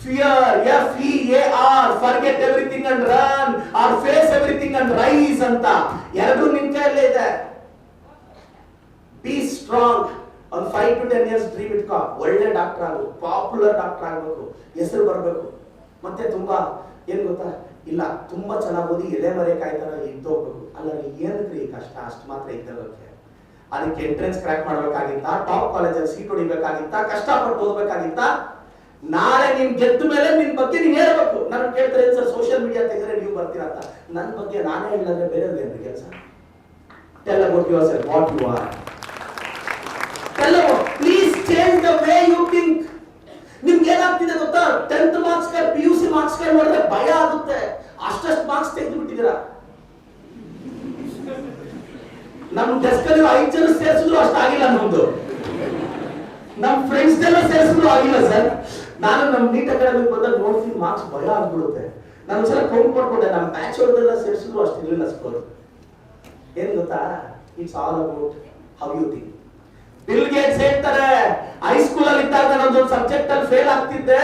Fear or forget everything and run or face everything and rise ಅಂತ. ಎರಡು ನಿಮ್ ಕೈಯಲ್ಲೇ ಇದೆ. ಬಿ ಸ್ಟ್ರಾಂಗ್ ಒಂದು five to ten years dream ಇಟ್ಕೋ. ಒಳ್ಳೆ ಡಾಕ್ಟರ್ ಆಗು ಪಾಪ್ಯುಲರ್ ಡಾಕ್ಟರ್ ಆಗಬೇಕು. ಹೆಸರು ಬರಬೇಕು. ಮತ್ತೆ ತುಂಬಾ, ಏನ್ ಗೊತ್ತಾ? ಇಲ್ಲ, ತುಂಬಾ ಚೆನ್ನಾಗಿ ಓದಿ ಎಲೆ ಮರೆ ಕಾಯ್ತಾರ ಇದ್ದೋಗ್ಬೇಕು ಅಲ್ಲ ಏನಕ್ರಿ ಈ ಕಷ್ಟ? ಅಷ್ಟು ಮಾತ್ರ ಇದ್ದೋಗಕ್ಕೆ ಅದಕ್ಕೆ ಎಂಟ್ರೆನ್ಸ್ ಕ್ರ್ಯಾಕ್ ಮಾಡಬೇಕಾಗಿಂತ ಟಾಪ್ ಕಾಲೇಜಲ್ಲಿ ಸೀಟ್ ಹೊಡಿಬೇಕಾಗಿತ್ತ? ಕಷ್ಟಪಟ್ಟು ಓದ್ಬೇಕಾಗಿತ್ತ? ನಾಳೆ ನೀನ್ ಗೆದ್ದ ಮೇಲೆ ನಿನ್ ಬಗ್ಗೆ ನೀನ್ ಹೇಳ್ಬೇಕು. ನಾನು ಕೇಳ್ತಾರೆ, ಸರ್ ಸೋಷಿಯಲ್ ಮೀಡಿಯಾ ತೆಗೆದ್ರೆ ನೀವು ಬರ್ತೀರಾ ಅಂತ. ನನ್ನ ಬಗ್ಗೆ ನಾನೇ ಹೇಳಿದ್ರೆ ಬೇರೆ ಕೆಲಸ? Tell about yourself what you are tell please change the way you think ನಿಮ್ಗೆ ಏನಾಗ್ತಿದೆ ಗೊತ್ತಾ? Tenth marks P U C marks ನೋಡಿದ್ರೆ ಭಯ ಆಗುತ್ತೆ. ಅಷ್ಟಷ್ಟು ಮಾರ್ಕ್ಸ್ ತೆಗೆದು ಬಿಟ್ಟಿದ್ದೀರಾ ನಮ್ ಡೆಸ್ಕ್ ಅಲ್ಲಿ ಐದು ಜನ ಸೇರಿಸಿದ್ರು ಅಷ್ಟಾಗಿಲ್ಲ ನಮ್ದು. ನಮ್ ಫ್ರೆಂಡ್ಸ್ ಎಲ್ಲ ಸೇರಿಸಿದ್ರು ಆಗಿಲ್ಲ ಸರ್ ನಾನು ನಮ್ಮ ನೀಟ್ ಅಕಾಡೆಮಿ ಬಂದಾಗ ನೋಡ್ತೀನಿ ಮಾರ್ಕ್ಸ್ ಭಯ ಆಗ್ಬಿಡುತ್ತೆ. ನಾನು ಸಲ ಕೌಂಟ್ ಮಾಡ್ಕೊಂಡೆ, ನಮ್ಮ ಬ್ಯಾಚ್ ಅವ್ರದ್ದೆಲ್ಲ ಸೇರಿಸಿದ್ರು, ಅಷ್ಟು ಇರಲಿಲ್ಲ ಸ್ಕೋರ್ ಏನ್ ಗೊತ್ತಾ? It's all about how you think Bill Gates ಹೇಳ್ತಾರೆ ಹೈಸ್ಕೂಲ್ ಅಲ್ಲಿ ಇದ್ದಾಗ ಒಂದು ಸಬ್ಜೆಕ್ಟ್ ಅಲ್ಲಿ ಫೇಲ್ ಆಗ್ತಿದ್ದೆ.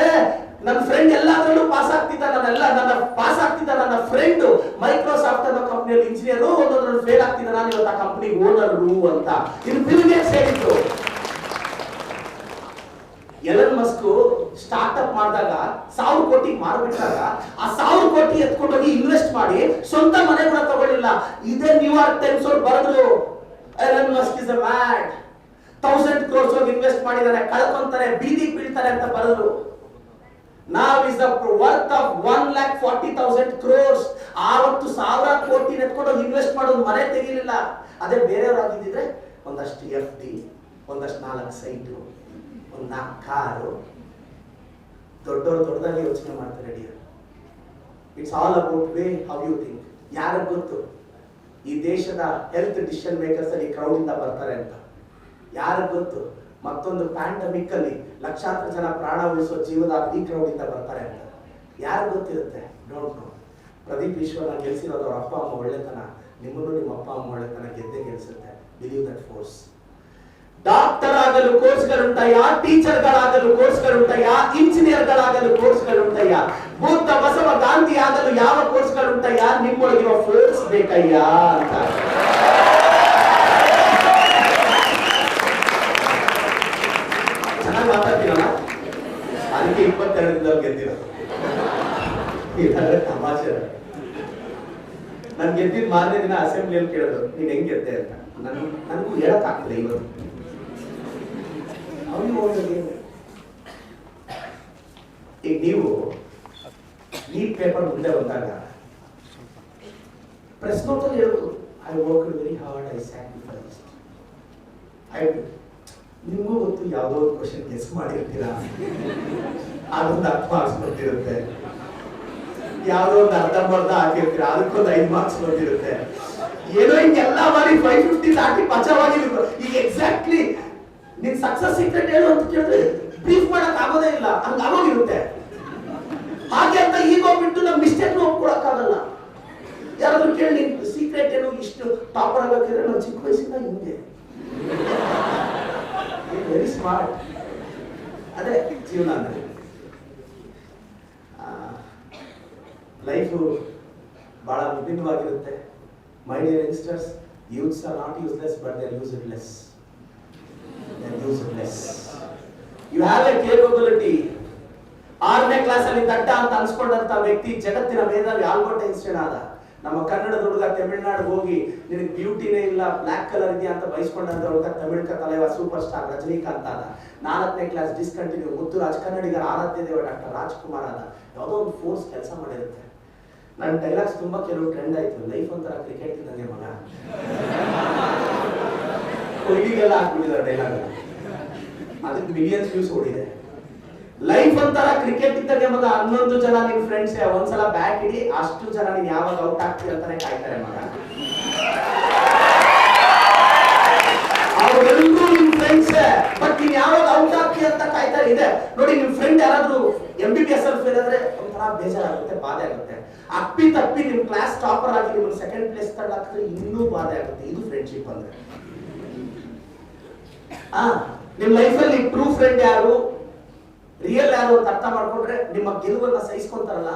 ನನ್ನ ಫ್ರೆಂಡ್ ಎಲ್ಲಾದ್ರಲ್ಲೂ ಪಾಸ್ ಆಗ್ತಿದ್ದ ನನ್ನೆಲ್ಲ ನನ್ನ ಪಾಸ್ ಆಗ್ತಿದ್ದ ನನ್ನ ಫ್ರೆಂಡ್ ಮೈಕ್ರೋಸಾಫ್ಟ್ ಅನ್ನೋ ಕಂಪ್ನಿಯಲ್ಲಿ ಇಂಜಿನಿಯರ್ ಒಂದೊಂದ್ರಲ್ಲಿ ಫೇಲ್ ಆಗ್ತಿದ್ದ. ನಾನು ಇವತ್ತು ಆ ಕಂಪ್ನಿ ಓನರ್ ಅಂತ. ಇದು ಬಿಲ್ ಗೇಟ್ಸ್ ಹೇಳಿದ್ದು. ಎಲನ್ ಮಸ್ಕ್ ಸ್ಟಾರ್ಟ್ಅಪ್ ಮಾಡಿದಾಗ ಸಾವಿರ ಕೋಟಿ ಮಾರ್ಬಿಟ್ಟಾಗ ಆ ಸಾವಿರ ಕೋಟಿ ಎತ್ಕೊಂಡೋಗಿ ಇನ್ವೆಸ್ಟ್ ಮಾಡಿ ಸ್ವಂತ ಮನೆ ಕೂಡ ತಗೊಳ್ಳಿಲ್ಲ. ಇದೇ ನ್ಯೂಯಾರ್ಕ್ ಟೈಮ್ಸ್ ಅವ್ರು ಬರೆದ್ರು Elon Musk is a mad thousand crores ಹೋಗಿ ಇನ್ವೆಸ್ಟ್ ಮಾಡಿದಾನೆ, ಕಳ್ಕೊಂತಾರೆ, ಬೀದಿ ಬೀಳ್ತಾರೆ ಅಂತ ಬರೆದ್ರು. ನಾವ್ is the worth of one lakh forty thousand crores ಆವತ್ತು ಸಾವಿರ ಕೋಟಿ ಎತ್ಕೊಂಡು ಇನ್ವೆಸ್ಟ್ ಮಾಡೋದು ಮನೆ ತೆಗಿಲಿಲ್ಲ. ಅದೇ ಬೇರೆಯವ್ರು ಆಗಿದ್ದಿದ್ರೆ ಒಂದಷ್ಟು ಎಫ್ ಡಿ ಒಂದಷ್ಟು ನಾಲ್ಕು ಸೈಟು ಒಂದು ನಾಲ್ಕು ಕಾರು. ದೊಡ್ಡವರು ದೊಡ್ಡದಾಗಿ ಯೋಚನೆ ಮಾಡ್ತಾರೆ dear it's all about way how you think ಯಾರು ಗೊತ್ತು? ಈ ದೇಶದ ಹೆಲ್ತ್ ಡಿಸಿಷನ್ ಮೇಕರ್ಸ್ ಅಲ್ಲಿ ಕ್ರೌಡ್ ಇಂದ ಬರ್ತಾರೆ ಅಂತ. ಯಾರು ಗೊತ್ತು? ಮತ್ತೊಂದು ಪ್ಯಾಂಡಮಿಕ್ ಅಲ್ಲಿ ಲಕ್ಷಾಂತರ ಜನ ಪ್ರಾಣ ಉಳಿಸೋ ಜೀವದ ಈ ಕ್ರೌಡ್ ಇಂದ ಬರ್ತಾರೆ ಅಂತ. ಯಾರು ಗೊತ್ತಿರುತ್ತೆ? ಡೋಂಟ್ ನೋ ಪ್ರದೀಪ್ ವಿಶ್ವನ ಗೆಲ್ಸಿರೋದು ಅವ್ರ ಅಪ್ಪ ಅಮ್ಮ ಒಳ್ಳೆತನ. ನಿಮ್ಮನ್ನು ನಿಮ್ಮ ಅಪ್ಪ ಅಮ್ಮ ಒಳ್ಳೆತನ ಗೆದ್ದೆ ಗೆಲ್ಸುತ್ತೆ. ಬಿಲೀವ್ ದಟ್ ಫೋರ್ಸ್ ಡಾಕ್ಟರ್ ಆಗಲು ಕೋರ್ಸ್ಗಳುಂಟಯ್ಯ ಟೀಚರ್ಗಳಾಗಲು ಕೋರ್ಸ್ಗಳುಂಟಯ್ಯ ಇಂಜಿನಿಯರ್ಗಳಾಗಲು ಕೋರ್ಸ್ಗಳುಂಟಯ್ಯ ಬುದ್ಧ ಬಸವ ಗಾಂಧಿ ಆಗಲು ಯಾವ ಕೋರ್ಸ್ಗಳುಂಟಯ್ಯ ನಿಮ್ಮೊಳಗಿರುವ ಫೋರ್ಸ್ ಬೇಕಯ್ಯ ಅಂತ. ಚೆನ್ನಾಗಿ ಮಾತಾಡ್ತೀರಲ್ಲ? ಅದಕ್ಕೆ ಇಪ್ಪತ್ತೆರಡರಿಂದ ಇದಾದ್ರೆ ತಮಾಷೆ. ನನ್ ಗೆದ್ದಿದ್ ಮಾರನೇ ದಿನ ಅಸೆಂಬ್ಲಿಯಲ್ಲಿ ಕೇಳಿದ್ರು, ನೀನ್ ಹೆಂಗ್ ಗೆದ್ದೆ ಅಂತ. ನನ್ಗೂ ಹೇಳಕ್ ಆಗ್ತದೆ ಇವತ್ತು? ಈಗ ನೀವು ಈ ಪೇಪರ್ ಮುಂದೆ ಬಂದಾಗ ಪ್ರಶ್ನೋತ್ತರ ಹೇಳೋದು I work very hard I sacrifice I ನಿಮಗೂ ಗೊತ್ತು ಯಾವುದೋ ಒಂದು ಕ್ವಶನ್ ಗೆಸ್ ಮಾಡಿರ್ತೀರಾ? ಅದೊಂದು ಹತ್ತು ಮಾರ್ಕ್ಸ್ ಬಂದಿರುತ್ತೆ. ಯಾವುದೋ ಒಂದು ಅರ್ಧ ಅರ್ಧಂಬರ್ಧ ಹಾಕಿರ್ತೀರ? ಅದಕ್ಕೊಂದು ಐದು ಮಾರ್ಕ್ಸ್ ಬಂದಿರುತ್ತೆ. ಏನೋ ಹಿಂಗೆಲ್ಲ ಮಾಡಿ ಫೈವ್ ಫಿಫ್ಟಿ ದಾಟಿ ಪಚವಾಗಿದ್ರು ಈಗ ಎಕ್ಸಾಕ್ಟ್ಲಿ ನಿನ್ ಸಕ್ಸಸ್ ಸೀಕ್ರೆಟ್ ಏನು ಅಂತ ಕೇಳಿದ್ರೆ ಬ್ರೀಫ್ ಮಾಡಕ್ ಆಗೋದೇ ಇಲ್ಲ. ಹಂಗ ಆಗೋಗಿರುತ್ತೆ ಹಾಗೆ ಅಂತ ಈಗ ಹೋಗ್ಬಿಟ್ಟು ನಮ್ಮ ಮಿಸ್ಟೇಕ್ ಒಪ್ಕೊಳಕ್ಕಾಗಲ್ಲ ಯಾರಾದ್ರೂ ಕೇಳಿ ಸೀಕ್ರೆಟ್ ಏನು, ಇಷ್ಟು ಟಾಪರ್ ಆಗಕ್ಕಿದ್ರೆ ನಾನು ಚಿಕ್ಕ ವಯಸ್ಸಿಂದ ಹಿಂಗೆ. ವೆರಿ ಸ್ಮಾರ್ಟ್ ಅದೇ ಜೀವನ ಅಂದ್ರೆ. ಲೈಫು ಬಹಳ ವಿಭಿನ್ನವಾಗಿರುತ್ತೆ. My dear youngsters youths are not useless but they are useless useless you have a capability ಆರನೇ ಕ್ಲಾಸ್ ಅಲ್ಲಿ ದಡ್ಡ ಅಂತ ಅನ್ಸ್ಕೊಂಡಂತ ವ್ಯಕ್ತಿ ಜಗತ್ತಿನ ಮೇಧಾವಿ ಆಲ್ಬರ್ಟ್ ಐನ್ಸ್ಟೈನ್ ಆದ. ನಮ್ಮ ಕನ್ನಡದ ಹುಡುಗ ತಮಿಳ್ನಾಡು ಹೋಗಿ, ನಿನಗೆ ಬ್ಯೂಟಿನೇ ಇಲ್ಲ, ಬ್ಲಾಕ್ ಕಲರ್ ಇದೆಯಾ ಅಂತ ಬಯಸ್ಕೊಂಡಂತ ಹುಡುಗ ತಮಿಳ್ಕ ತಲೆವ ಸೂಪರ್ ಸ್ಟಾರ್ ರಜನಿಕಾಂತ್ ಆದ. ನಾಲ್ಕನೇ ಕ್ಲಾಸ್ ಡಿಸ್ಕಂಟಿನ್ಯೂ ಮುತ್ತುರಾಜ್ ಕನ್ನಡಿಗರ ಆರಾಧ್ಯ ದೇವ ಡಾಕ್ಟರ್ ರಾಜ್ಕುಮಾರ್ ಆದ. ಯಾವುದೋ ಒಂದು ಫೋರ್ಸ್ ಕೆಲಸ ಮಾಡಿರುತ್ತೆ. ನನ್ನ ಡೈಲಾಗ್ಸ್ ತುಂಬಾ ಕೆಲವು ಟ್ರೆಂಡ್ ಆಯ್ತು. ಲೈಫ್ ಒಂಥರ ಕ್ರಿಕೆಟ್ ನನಗೆ ಮಗ. ಕೊಹ್ಲಿಗೆಲ್ಲ ಹಾಕ್ಬಿಟ್ಟಿದ್ದಾರೆ ಡೈಲಾಗ್ ಅದಕ್ಕೆ ಮಿಲಿಯನ್ಸ್ ವ್ಯೂಸ್ ಓಡಿದೆ. ಲೈಫ್ ಅಂತಾರ ಕ್ರಿಕೆಟ್ ಇದ್ದಂಗೆ ಮಗ ಹನ್ನೊಂದು ಜನ ನಿನ್ ಫ್ರೆಂಡ್ಸ್ ಒಂದ್ಸಲ ಬ್ಯಾಟ್ ಇಡಿ ಅಷ್ಟು ಜನ ನೀನ್ ಯಾವಾಗ ಔಟ್ ಆಗ್ತೀಯ ಅಂತಾನೆ ಕಾಯ್ತಾರೆ ಮಗ ಅವರೆಲ್ಲರೂ ನಿಮ್ ಫ್ರೆಂಡ್ಸ್ ಬಟ್ ನೀನ್ ಯಾವಾಗ ಔಟ್ ಆಗ್ತೀಯ ಅಂತ ಕಾಯ್ತಾರೆ, ಇದೆ. ನೋಡಿ, ನಿಮ್ ಫ್ರೆಂಡ್ ಯಾರಾದ್ರೂ ಎಂ ಬಿ ಬಿ ಎಸ್ ಅಲ್ಲಿ ಫೇಲ್ ಒಂಥರ ಬೇಜಾರಾಗುತ್ತೆ, ಬಾಧೆ ಆಗುತ್ತೆ. ಅಪ್ಪಿ ತಪ್ಪಿ ನಿಮ್ ಕ್ಲಾಸ್ ಟಾಪರ್ ಆಗಿ ನಿಮ್ ಸೆಕೆಂಡ್ ಪ್ಲೇಸ್ ತಗೊಳಕ್ರೆ ಇನ್ನೂ ಬಾಧೆ ಆಗುತ್ತೆ. ಇದು ಫ್ರೆಂಡ್ಶಿಪ್ ಅಂದ್ರೆ. ಆ ನಿಮ್ ಲೈಫಲ್ಲಿ ಟ್ರೂ ಫ್ರೆಂಡ್ ಯಾರು? ರಿಯಲ್ ಯಾರು ಅಂತ ಅರ್ಥ ಮಾಡ್ಕೊಂಡ್ರೆ ನಿಮ್ಮ ಗೆಲುವನ್ನ ಸಹಿಸ್ಕೊಂತಾರಲ್ಲ?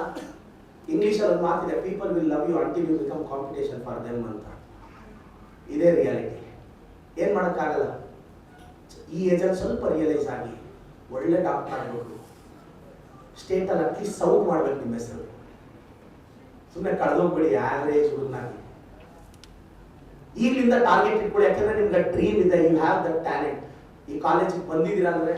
ಇಂಗ್ಲಿಷ್ ಅಲ್ಲಿ ಮಾತಿದೆ people will love you until you become competition for them ಅಂತ. ಇದೇ ರಿಯಾಲಿಟಿ ಏನ್ ಮಾಡೋಕ್ಕಾಗಲ್ಲ? ಈ ಏಜಲ್ಲಿ ಸ್ವಲ್ಪ ರಿಯಲೈಸ್ ಆಗಿ ಒಳ್ಳೆ ಡಾಕ್ಟರ್ ಆಗಬೇಕು. ಸ್ಟೇಟಲ್ಲಿ ಅಟ್ಲೀಸ್ಟ್ ಸೌಂಡ್ ಮಾಡ್ಬೇಕು ನಿಮ್ಮ ಹೆಸರು ಸುಮ್ಮನೆ ಕಳೆದೋಗ್ಬಿಡಿ ಆವ್ರೇಜ್ ಹುಡುಗನಾಗಿ. ಈಗಲಿಂದ ಟಾರ್ಗೆಟ್ ಇಟ್ಕೊಳ್ಳಿ, ಯಾಕಂದ್ರೆ ನಿಮ್ಗೆ ಡ್ರೀಮ್ ಇದೆ ಯು ಹ್ಯಾವ್ ದ ಟ್ಯಾಲೆಂಟ್ ಈ ಕಾಲೇಜಿಗೆ ಬಂದಿದ್ದೀರಾ ಅಂದ್ರೆ